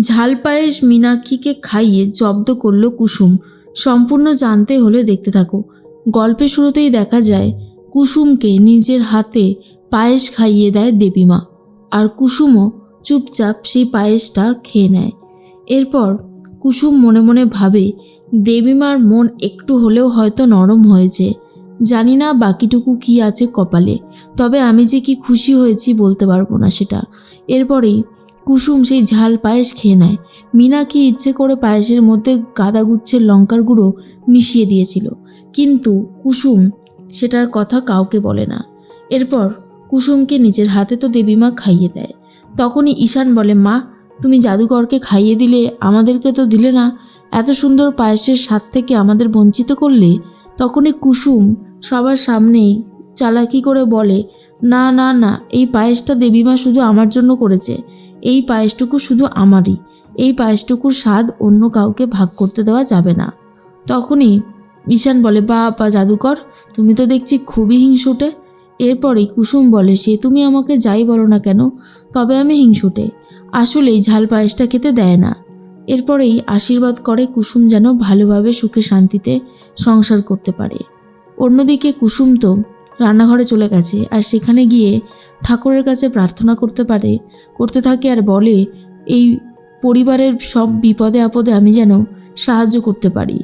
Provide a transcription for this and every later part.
ঝাল পায়েস মীনাক্ষীকে খাইয়ে জব্দ করল কুসুম। সম্পূর্ণ জানতে হলে দেখতে থাকো। গল্পের শুরুতেই দেখা যায়, কুসুমকে নিজের হাতে পায়েস খাইয়ে দেয় দেবীমা। আর কুসুমও চুপচাপ সেই পায়েসটা খেয়ে নেয়। এরপর কুসুম মনে মনে ভাবে, দেবীমার মন একটু হলেও হয়তো নরম হয়েছে। জানি না বাকিটুকু কি আছে কপালে, তবে আমি যে কি খুশি হয়েছি বলতে পারব না সেটা। এরপরেই কুসুম সেই ঝাল পায়েস খেয়ে নেয়। মিনা কি ইচ্ছে করে পায়েসের মধ্যে গাদা গুচ্ছের লঙ্কার গুঁড়ো মিশিয়ে দিয়েছিল। কিন্তু কুসুম সেটার কথা কাউকে বলে না। এরপর কুসুমকে নিজের হাতে তো দেবীমা খাইয়ে দেয়। তখনই ঈশান বলে, মা, তুমি জাদুকরকে খাইয়ে দিলে আমাদেরকে তো দিলে না। এত সুন্দর পায়েসের স্বাদ থেকে আমাদের বঞ্চিত করলে? তখনই কুসুম সবার সামনেই চালাকি করে বলে, না না না, এই পায়েসটা দেবীমা শুধু আমার জন্য করেছে। এই পায়েসটুকু শুধু আমারই। এই পায়েসটুকুর স্বাদ অন্য কাউকে ভাগ করতে দেওয়া যাবে না। তখনই ঈশান বলে, বা বা, জাদুকর, তুমি তো দেখছি খুবই হিংসুটে। এরপরেই কুসুম বলে, সে তুমি আমাকে যাই বলো না কেন? তবে আমি হিংসুটে। আসলেই ঝাল পায়েসটা খেতে দেয় না। এরপরেই আশীর্বাদ করে কুসুম যেন ভালোভাবে সুখে শান্তিতে সংসার করতে পারে। অন্যদিকে কুসুম তো রান্নাঘরে চলে গেছে আর সেখানে গিয়ে ঠাকুরের কাছে প্রার্থনা করতে পারে, করতে থাকে আর বলে, এই পরিবারের সব বিপদে আপদে আমি যেন সাহায্য করতে পারি।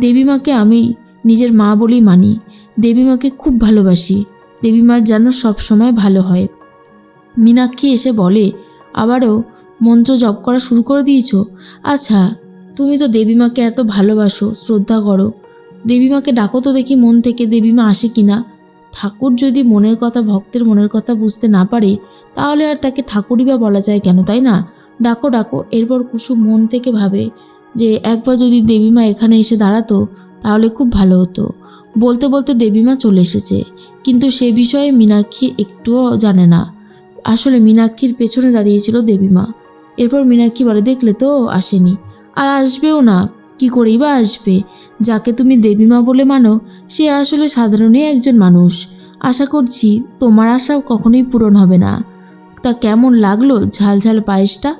দেবীমাকে আমি নিজের মা বলেই মানি। দেবী মাকে খুব ভালোবাসি। দেবীমার যেন সব সময় ভালো হয়। মীনাক্ষী এসে বলে, আবারও মন্ত্র জপ করা শুরু করে দিয়েছ? আচ্ছা তুমি তো দেবীমাকে এত ভালোবাসো, শ্রদ্ধা করো। দেবীমাকে ডাকো তো দেখি মন থেকে দেবীমা আসে কিনা। ঠাকুর যদি মনের কথা, ভক্তের মনের কথা বুঝতে না পারে, তাহলে আর তাকে ঠাকুরই বা বলা যায় কেন, তাই না? ডাকো ডাকো, এরপর কুসুম মন থেকে ভাবে যে, একবার যদি দেবীমা এখানে এসে দাঁড়াতো, তাহলে খুব ভালো হতো। বলতে বলতে দেবীমা চলে এসেছে। কিন্তু সে বিষয়ে মীনাক্ষী একটুও জানে না। আসলে মীনাক্ষীর পেছনে দাঁড়িয়েছিল দেবীমা। এরপর মীনাক্ষী বলে, দেখলে তো আসেনি। আর আসবেও না। কি করেই বা আসবে? যাকে তুমি দেবীমা বলে মানো, সে আসলে সাধারণই একজন মানুষ। আশা করছি তোমার আশাও কখনোই পূরণ হবে না। তা কেমন লাগল ঝাল ঝাল পায়েসটা?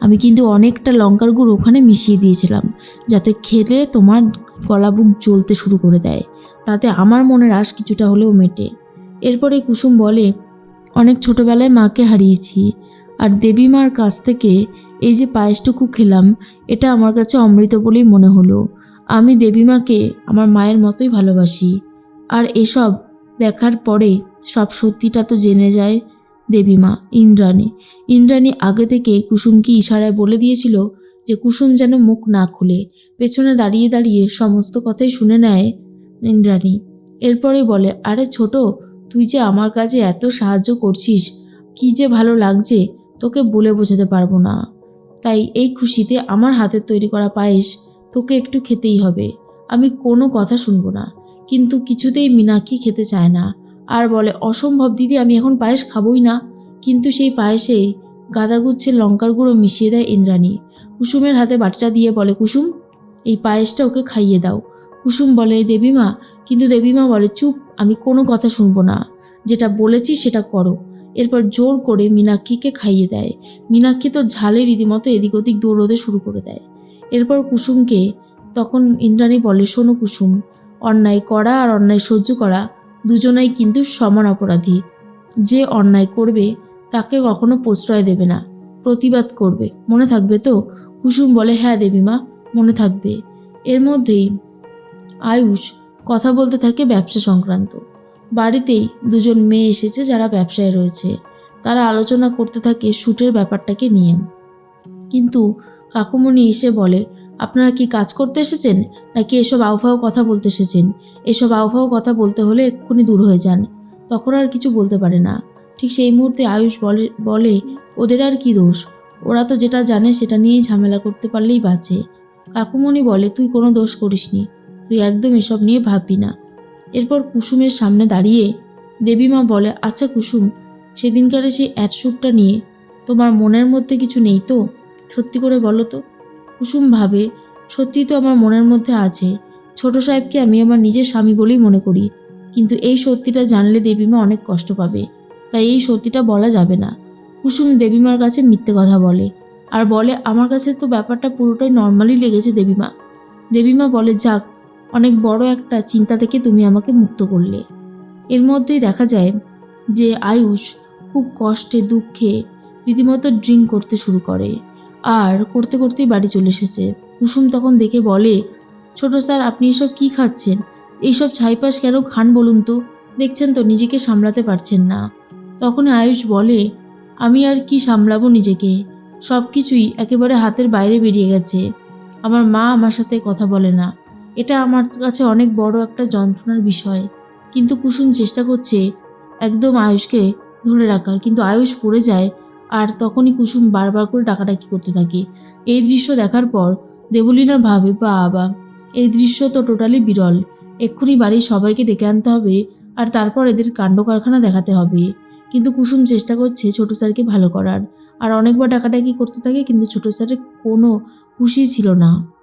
আমি কিন্তু অনেকটা লঙ্কার গুঁড়ো ওখানে মিশিয়ে দিয়েছিলাম, যাতে খেলে তোমার গলা বুক জ্বলতে শুরু করে দেয়। তাতে আমার মনের আশ কিছুটা হলেও মেটে। এরপরে কুসুম বলে, অনেক ছোটবেলায় মাকে হারিয়েছি, আর দেবী মার কাছ থেকে এই যে পায়েসটুকু খেলাম, এটা আমার কাছে অমৃত বলেই মনে হলো। আমি দেবীমাকে আমার মায়ের মতোই ভালোবাসি। আর এসব দেখার পরে সব সত্যিটা তো জেনে যায় দেবীমা, ইন্দ্রাণী। ইন্দ্রাণী আগে থেকে কুসুমকে ইশারায় বলে দিয়েছিল যে কুসুম যেন মুখ না খুলে, পেছনে দাঁড়িয়ে দাঁড়িয়ে সমস্ত কথাই শুনে নেয় ইন্দ্রাণী। এরপরে বলে, আরে ছোট, তুই যে আমার কাছে এত সাহায্য করছিস, কি যে ভালো লাগছে, তোকে বলে বোঝাতে পারব না। তাই এই খুশিতে আমার হাতের তৈরি করা পায়েস তোকে একটু খেতেই হবে। আমি কোনো কথা শুনব না। কিন্তু কিছুতেই মিনাক্ষী খেতে চায় না। আর বলে, অসম্ভব দিদি, আমি এখন পায়েস খাবোই না। কিন্তু সেই পায়েসে গাদাগুচ্ছের লঙ্কার গুঁড়ো মিশিয়ে দেয় ইন্দ্রাণী। কুসুমের হাতে বাটিটা দিয়ে বলে, কুসুম, এই পায়েসটা ওকে খাইয়ে দাও। কুসুম বলে দেবীমা? কিন্তু দেবীমা বলে, চুপ, আমি কোনো কথা শুনব না। যেটা বলেছি সেটা করো। এরপর জোর করে মীনাক্ষীকে খাইয়ে দেয়। মীনাক্ষী তো ঝালে রীতিমতো এদিক ওদিক দৌড়োতে শুরু করে দেয়। এরপর কুসুমকে, তখন ইন্দ্রাণী বলে, শোনো কুসুম, অন্যায় করা আর অন্যায় সহ্য করা দুজনাই কিন্তু সমান অপরাধী। যে অন্যায় করবে, তাকে কখনো প্রশ্রয় দেবে না, প্রতিবাদ করবে। মনে থাকবে তো? কুসুম বলে হ্যাঁ দেবীমা, মনে থাকবে। এর মধ্যেই আয়ুষ কথা বলতে থাকে ব্যবসা সংক্রান্ত। বাড়িতেই দুজন মেয়ে এসেছে যারা ব্যবসায় রয়েছে। তারা আলোচনা করতে থাকে শ্যুটের ব্যাপারটাকে নিয়ে। কিন্তু কাকুমণি এসে বলে, আপনারা কি কাজ করতে এসেছেন? নাকি এসব আউফাও কথা বলতে এসেছেন? এসব আউফাও কথা বলতে হলে এক্ষুনি দূর হয়ে যান। তখন আর কিছু বলতে পারে না। ঠিক সেই মুহূর্তে আয়ুষ বলে বলে, ওদের আর কি দোষ? ওরা তো যেটা জানে সেটা নিয়েই ঝামেলা করতে পারলেই বাঁচে। কাকুমণি বলে, তুই কোনো দোষ করিসনি। তুই একদম এসব নিয়ে ভাববি না। এরপর কুসুমের সামনে দাঁড়িয়ে দেবীমা বলে আচ্ছা কুসুম, সেদিনকারে সেই অ্যাডশুটটা নিয়ে তোমার মনের মধ্যে কিছু নেই তো? সত্যি করে বলো তো? কুসুম ভাবে সত্যি তো আমার মনের মধ্যে আছে। ছোট সাহেবকে আমি আমার নিজের স্বামী বলেই মনে করি। কিন্তু এই সত্যিটা জানলে দেবীমা অনেক কষ্ট পাবে। তাই এই সত্যিটা বলা যাবে না। কুসুম দেবীমার কাছে মিথ্যে কথা বলে। আর বলে, আমার কাছে তো ব্যাপারটা পুরোটাই নর্মালি লেগেছে দেবীমা। দেবীমা বলে, যাক অনেক বড় একটা চিন্তা থেকে তুমি আমাকে মুক্ত করলে। এর মধ্যেই দেখা যায় যে আয়ুষ খুব কষ্টে, দুঃখে রীতিমতো ড্রিঙ্ক করতে শুরু করে। আর করতে করতেই বাড়ি চলে এসেছে। কুসুম তখন দেখে বলে, ছোট স্যার, আপনি এসব কি খাচ্ছেন? এইসব ছাইপাশ কেন খান বলুন তো? দেখছেন তো, নিজেকে সামলাতে পারছেন না। তখনই আয়ুষ বলে, আমি আর কি সামলাবো নিজেকে? সব কিছুই একেবারে হাতের বাইরে বেরিয়ে গেছে। আমার মা আমার সাথে কথা বলে না। এটা আমার কাছে অনেক বড় একটা যন্ত্রণার বিষয়। কিন্তু কুসুম চেষ্টা করছে একদম আয়ুষকে ধরে রাখার। কিন্তু আয়ুষ পড়ে যায় আর তখনই কুসুম বারবার করে ডাকাডাকি করতে থাকে। এই দৃশ্য দেখার পর দেবলীনা ভাবে বাবা এই দৃশ্য তো টোটালি বিরল। এক্ষুনি বাড়ির সবাইকে ডেকে আনতে হবে আর তারপর এদের কাণ্ড কারখানা দেখাতে হবে। কিন্তু কুসুম চেষ্টা করছে ছোট স্যারকে ভালো করার। আর অনেকবার ডাকাডাকি করতে থাকে, কিন্তু ছোট স্যারের কোনো খুশি ছিল না।